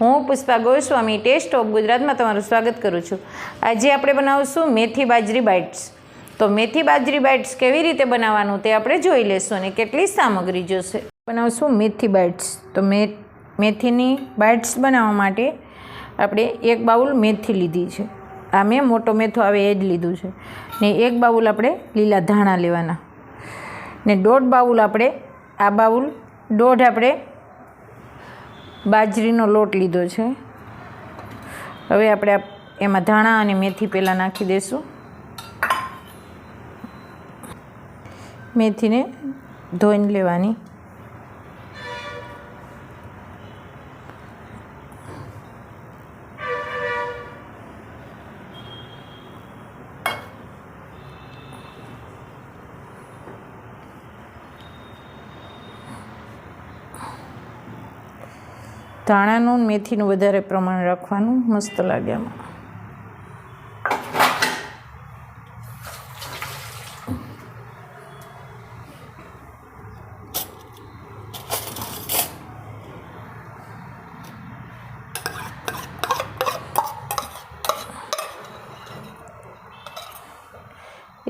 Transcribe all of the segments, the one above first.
હું Pushpa Goswami test of ગુજરાતમાં તમારું સ્વાગત કરું છું. આજે આપણે બનાવશું મેથી બાજરી બાઇટ્સ તો મેથી બાજરી બાઇટ્સ કેવી રીતે બનાવવાનું તે આપણે જોઈ લેશું અને કેટલી સામગ્રી જોશે. બનાવશું મેથી બાઇટ્સ તો મે, મેથીની બાઇટ્સ બનાવવા માટે આપણે એક બાઉલ મેથી લીધી છે. આ મેં મોટો મેથો આવે એ જ લીધું છે. ને એક બાઉલ આપણે લીલા ધાણા લેવાના. ને દોઢ બાઉલ આપણે આ બાઉલ, દોઢ આપણે બાજરીનો લોટ લીધો છે. હવે આપણે એમાં ધાણા અને મેથી પહેલાં નાખી દઈશું મેથીને ધોઈને લેવાની. ધાણાનું મેથીનું વધારે પ્રમાણ રાખવાનું મસ્ત લાગે આમાં.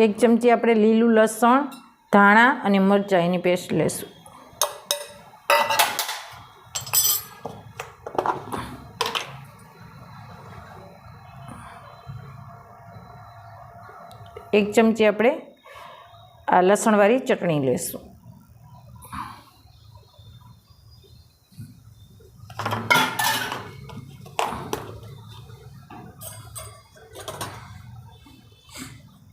એક ચમચી આપણે લીલું લસણ, ધાણા અને મરચાં એની પેસ્ટ લેશું. એક ચમચી આપણે આ લસણવાળી ચટણી લઈશું.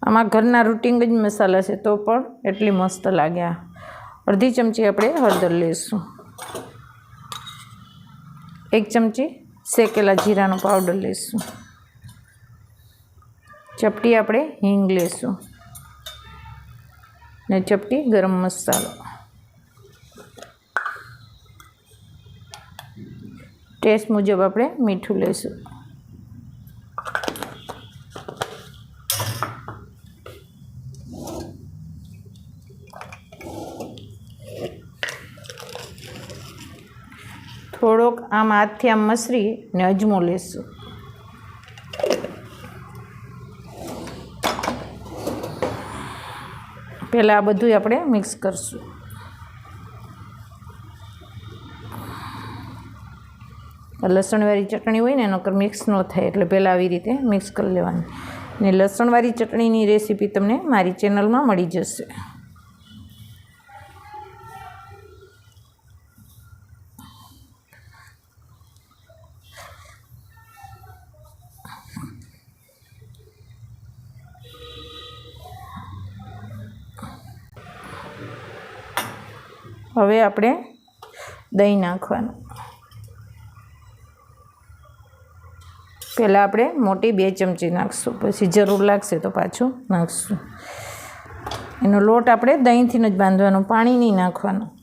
આમાં ઘરના રૂટિંગ જ મસાલા છે તો પણ એટલી મસ્ત લાગે આ. અડધી ચમચી આપણે હળદર લઈશું. એક ચમચી શેકેલા જીરાનો પાવડર લઈશું. ચપટી આપણે હિંગ લેશું. ને ચપટી ગરમ મસાલો. ટેસ્ટ મુજબ આપણે મીઠું લેશું. થોડોક આમ હાથથી આમ મસરી ને અજમો લેશું. પહેલાં આ બધું આપણે મિક્સ કરશું. લસણવાળી ચટણી હોય ને એનો મિક્સ ન થાય, એટલે પહેલાં આવી રીતે મિક્સ કરી લેવાની. ને લસણવાળી ચટણીની રેસીપી તમને મારી ચેનલમાં મળી જશે. હવે આપણે દહીં નાખવાનું. પહેલાં આપણે મોટી બે ચમચી નાખશું. પછી જરૂર લાગશે તો પાછું નાખશું. એનો લોટ આપણે દહીંથી જ બાંધવાનો, પાણી નહીં નાખવાનું.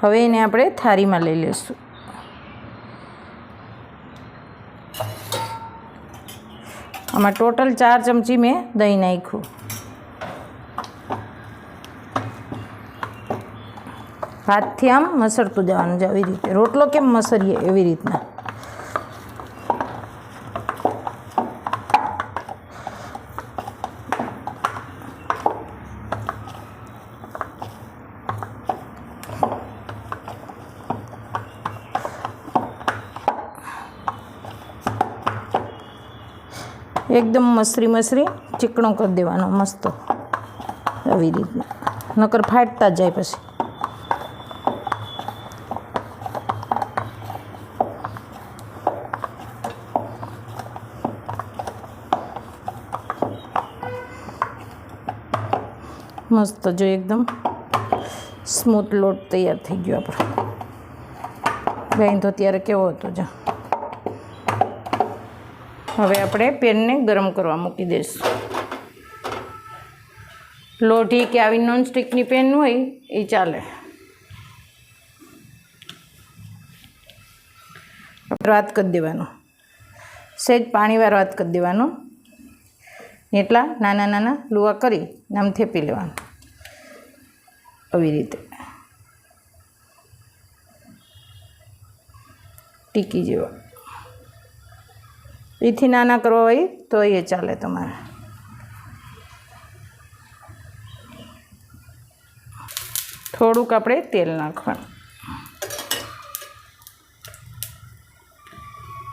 હવે એને આપણે થાળીમાં લઈ લઈશું આમાં ટોટલ ચાર ચમચી મેં દહીં નાખ્યું. હાથથી આમ મસળતું જવાનું છે આવી રીતે. રોટલો કેમ મસરીએ એવી રીતના? એકદમ મસરી મસરી ચીકણો કરી દેવાનો, મસ્ત. આવી રીતના. નકર ફાટતા જ જાય પછી. મસ્ત જો એકદમ સ્મૂથ લોટ તૈયાર થઈ ગયો આપણો. ગાઈ તો ત્યારે કેવો હતો, જો. હવે આપણે પેનને ગરમ કરવા મૂકી દઈશું. લોઢી કે આવી નોનસ્ટિકની પેન હોય, એ ચાલે. વાત કરી દેવાનું. સહેજ પાણીવાર વાત કરી દેવાનો. એટલા નાના નાના લુવા કરી ને આમ થેપી લેવાનું. આવી રીતે. ટીકી જેવા. એથી નાના કરવા હોય તો એ ચાલે તમારે. થોડુંક આપણે તેલ નાખવાનું.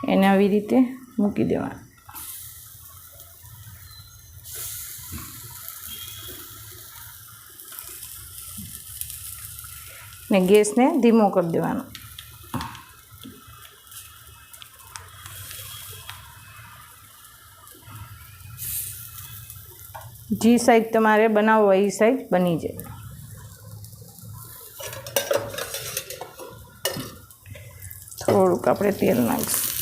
એને આવી રીતે મૂકી દેવાનું. ને ગેસને ધીમો કરી દેવાનો. જી સાઈઝ તમારે બનાવવો એ સાઈઝ બની જાય. થોડુંક આપણે તેલ નાખીશું.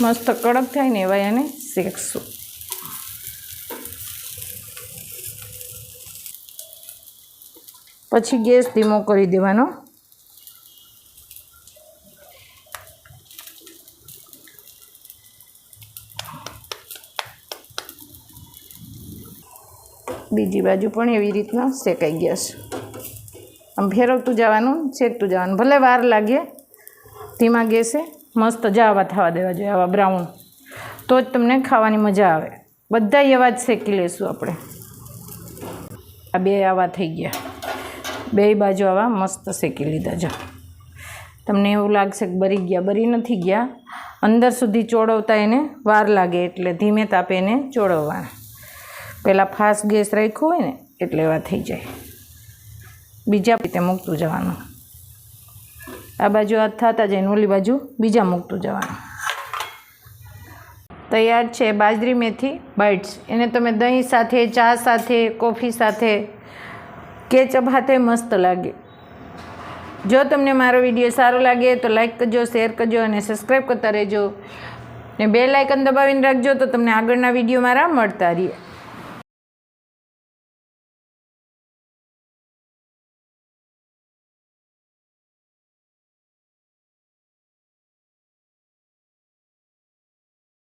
મસ્ત કડક થાય ને એવા એને શેકશું. પછી ગેસ ધીમો કરી દેવાનો. બીજી બાજુ પણ એવી રીતના શેકાઈ ગયા છે. આમ ફેરવતું જવાનું, શેકતું જવાનું. ભલે વાર લાગે, ધીમા ગેસે મસ્ત જાવા થવા દેવા જોઈએ, આવા બ્રાઉન. તો જ તમને ખાવાની મજા આવે. બધા એવા જ શેકી લઈશું આપણે. આ બે આવા થઈ ગયા. બે બાજુ આવા મસ્ત શેકી લીધા. જો. તમને એવું લાગશે કે બરી ગયા, બરી નથી ગયા. અંદર સુધી ચોળવતા એને વાર લાગે એટલે ધીમે તાપે એને ચોળવવાના. પહેલાં ફાસ્ટ ગેસ રાખ્યો હોય ને, એટલે એવા થઈ જાય. બીજા રીતે મૂકતું જવાનું. આ બાજુ હાથ થતા જાય ને ઓલી બાજુ બીજા મૂકતું જવાનું. તૈયાર છે બાજરી મેથી બાઇટ્સ. એને તમે દહીં સાથે, ચા સાથે, કોફી સાથે, કેચઅપ હાથે મસ્ત લાગે. જો તમને મારો વીડિયો સારો લાગે તો લાઇક કરજો, શેર કરજો અને સબસ્ક્રાઈબ કરતા રહેજો. ને બે લાઇકન દબાવીને રાખજો તો તમને આગળના વીડિયો મારા મળતા રહીએ.